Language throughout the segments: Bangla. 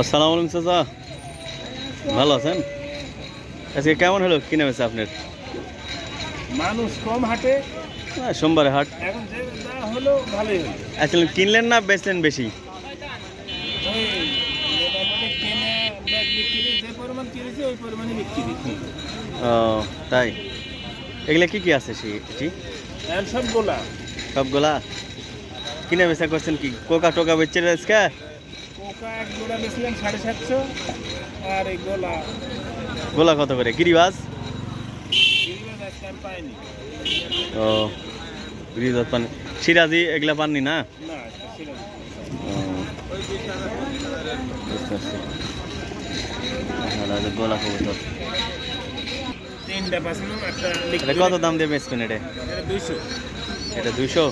আসসালামু আলাইকুম চাচা। ভালো আছেন? আজকে কেমন হলো? কিনে বেছে আপনার? মানুষ কম হাটে। আহ, সোমবারে হাট। এখন হলো ভালোই কিনলেন না বেচলেন বেশি? ও তাই? এগুলা কি কি আছে সে এটি? এখন সব গোলা? কিনে বেচা করছেন কি? কোকা টোকা বেচছেন আজকে? পোকা এক গোড়া বেছিলাম সাড়ে সাতশো আর এই গোলা। গোলা কত করে? গিরিবাজ? ও গিরিবাজ পান সিরাজি এগুলা পাননি না? তাহলে গোলা কবুতর। কত দাম দিয়ে বেচবেন এটা? এটা দুইশো। এটা দুশো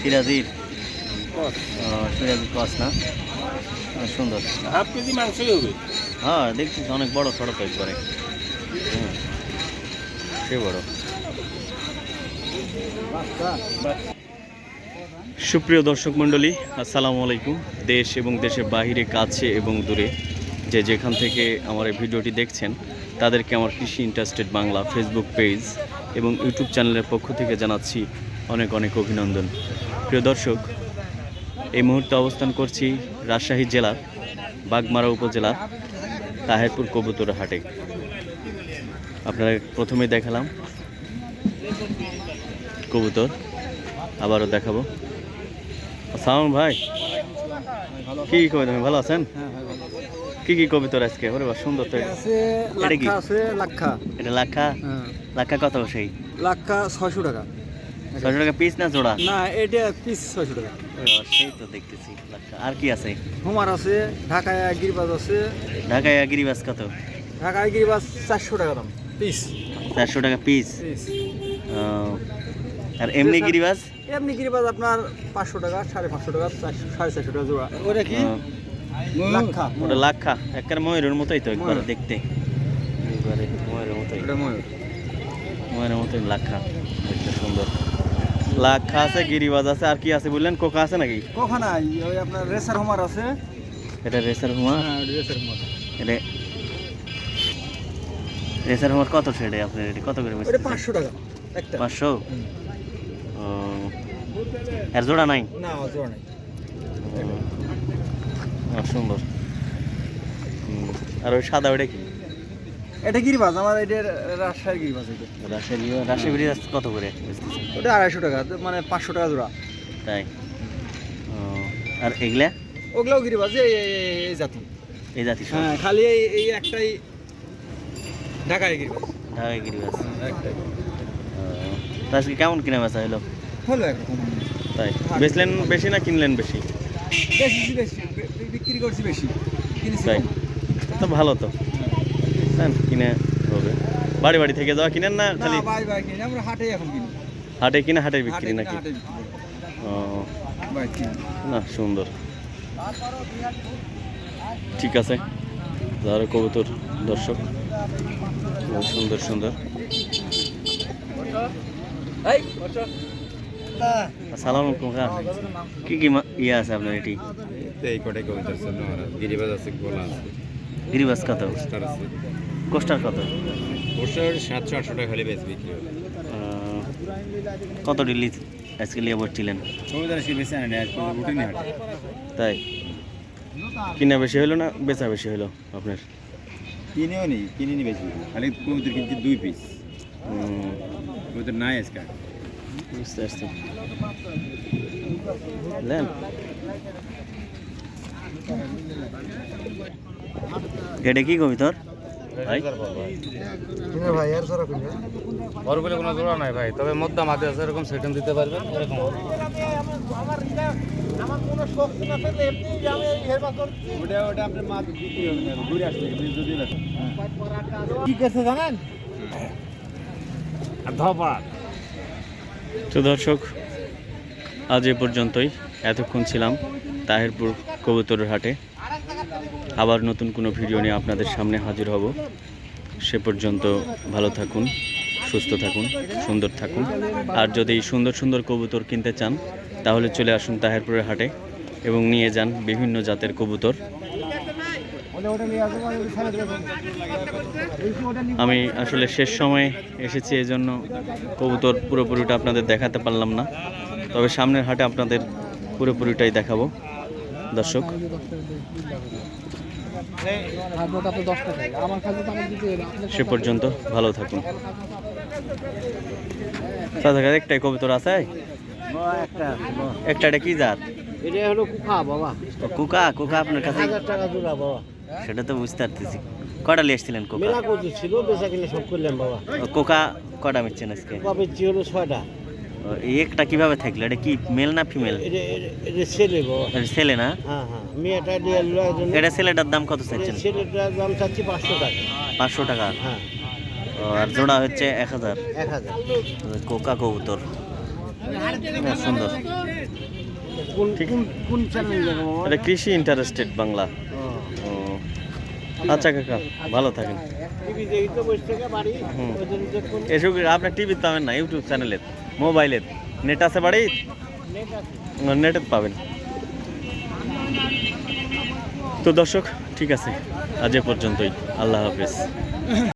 সিরাজির সিরাজির কস না? সুন্দর। হাফ কেজি মাংসই হবে? হ্যাঁ দেখছিস অনেক বড় সড়ক একবারে সে বড়। সুপ্রিয় দর্শক মণ্ডলী আসসালামু আলাইকুম। দেশ এবং দেশের বাহিরে কাছে এবং দূরে যে যেখান থেকে আমার এই ভিডিওটি দেখছেন তাদেরকে আমার কৃষি ইন্টারেস্টেড বাংলা ফেসবুক পেজ এবং ইউটিউব চ্যানেলের পক্ষ থেকে জানাচ্ছি অনেক অনেক অভিনন্দন। প্রিয় দর্শক এই মুহূর্তে অবস্থান করছি রাজশাহী জেলার বাগমারা উপজেলার তাহেরপুর কবুতর হাটে। আপনারা প্রথমে দেখালাম কবুতর আবারও দেখাবো। সালাম ভাই। কি কি কবিতা ভালো আছেন কি কি কবিতর আজকে? ওরে বাহ, সুন্দর তো। এটা কি? লাক্ষা আছে লাক্ষা। এটা লাখা হ্যাঁ। লাখা কত সেই? লাক্ষা ছয়শো টাকা। ছয়শো টাকা পিস না জোড়া? না এটা পিস ছয়শো টাকা। সেই তো দেখতেছি। আর কি আছে? হুমার আছে ঢাকায় গিরিবাজ আছে। ঢাকায় গিরিবাস কত? ঢাকায় গিরিবাজ চারশো টাকা দাম পিস চারশো টাকা পিস আর এমনি গিরিবাস এমনি গিরিবাজ আপনার পাঁচশো টাকা সাড়ে পাঁচশো টাকা চারশো সাড়ে চারশো টাকা জোড়া। ওটা কি? লাক্ষা। ওটা লাখা একবার ময়ূরের মতোই তো একবার দেখতে। একবারে ময়ূরের মতোই। ময়ূরের মতোই লাখা দেখতে সুন্দর। লাখা আছে গিরিবাজ আছে আর কি আছে বললেন? কোকা আছে নাকি? কখন নাই ওই আপনার রেসার হুমার আছে। এটা রেসার হুমা হ্যাঁ রেসার হুমার। এটা রেসার হুমার কত সেটে আপনার এটা? কত করে ওটা পাঁচশো টাকা একটা। পাঁচশো? আর জোড়া নাই? না জোড়া নাই। সুন্দর আর ওই সাদা ওটা কি? এটা গিরিবাজ আমার এটা রাজশাহীর গিরিবাজ এটা। রাজশাহী রাজশাহী বিরিয়াজ কত করে? ওটা আড়াইশো টাকা মানে পাঁচশো টাকা জোড়া। তাই? আর এগুলা? ওগুলোও গিরিবাজ এই জাতি। এই জাতি হ্যাঁ খালি এই এই একটাই ঢাকায় গিরিবাজ। ঢাকায় গিরিবাজ। একটাই। ও, তা আজকে কেমন কিনা বেচা হলো? হলো একরকম তাই? বেচলেন বেশি না কিনলেন বেশি? বেশি বেশি বিক্রি করছি বেশি। কিনেছি তাই? তো ভালো তো। তাই কিনে হবে। বাড়ি বাড়ি থেকে যাওয়া কিনেন না খালি আমরা হাটে এখন কিনি। হাটে কিনে হাটে হাটে বিক্রি নাকি? ও। না সুন্দর। ঠিক আছে। যারা কবুতর দর্শক। সুন্দর সুন্দর। সালাম আলাইকুম। কি কি মা- ইয়ে আছে আপনার এটি? এই কটাই কবিতা আছে গিরিবাজ আছে গোলা আছে। গিরিবাস কত? কোস্টার কত? ওষুধ সাতশো আটশো টাকা খালি বেশ বিক্রি কত ডিলি আজকে লিয়ে বসছিলেন? তাই? কিনা বেশি হলো না বেচা বেশি হলো আপনার? কিনেও নি কিনে নি বেশি খালি কবিতার কিনছি দুই পিস কবিতার নাই আজকে বুঝতে পারছি। বুঝলেন এটা কি কবিতর ভাই? ভাই আর জোড়া ওর বলে কোনো জোড়া নাই ভাই তবে মধ্যম আছে এরকম সেকেন্ড দিতে পারবেন এরকম ওটা ওটা আপনার মাছ বিক্রি হবে। না ঘুরে আসবে যদি কি করছে জানেন? ধপা তো দর্শক আজ এ পর্যন্তই। এতক্ষণ ছিলাম তাহেরপুর কবুতরের হাটে। আবার নতুন কোনো ভিডিও নিয়ে আপনাদের সামনে হাজির হব। সে পর্যন্ত ভালো থাকুন, সুস্থ থাকুন, সুন্দর থাকুন। আর যদি সুন্দর সুন্দর কবুতর কিনতে চান, তাহলে চলে আসুন তাহেরপুরের হাটে এবং নিয়ে যান বিভিন্ন জাতের কবুতর। আমি আসলে শেষ সময়ে এসেছি এই জন্য কবুতর পুরোপুরিটা আপনাদের দেখাতে পারলাম না। তবে সামনের হাটে আপনাদের পুরোপুরিটাই দেখাবো। দর্শক। সে পর্যন্ত ভালো থাকুন। কাছে একটাই কবুতর আছে? একটা কি জাত? এটা হলো কুখা বাবা কুকা কুকা আপনার কাছে? টাকা জোড়া বাবা সেটা তো বুঝতে পারতেছি। কটা নিয়ে এসেছিলেন কোকা? ছিল বেচা কিনে সব করলাম বাবা। কোকা কটা মিচ্ছেন আজকে? জি হলো ছয়টা। একটা কীভাবে থাকল? এটা কি মেল না ফিমেল ছেলে ছেলে না? হ্যাঁ হ্যাঁ। মেয়েটা এটা ছেলেটার দাম কত চাইছেন? ছেলেটার দাম চাচ্ছি পাঁচশো টাকা। পাঁচশো টাকা? হ্যাঁ। আর জোড়া হচ্ছে এক হাজার? এক হাজার। কোকা কবুতর। সুন্দর। কোন চ্যানেল এটা কৃষি ইন্টারেস্টেড বাংলা। আচ্ছা কাকা, ভালো থাকেন। এসব আপনার টিভিতে পাবেন না ইউটিউব চ্যানেলে মোবাইলের নেট আছে বাড়ি? নেটে পাবেন। তো দর্শক, ঠিক আছে। আজ এ পর্যন্তই। আল্লাহ হাফেজ।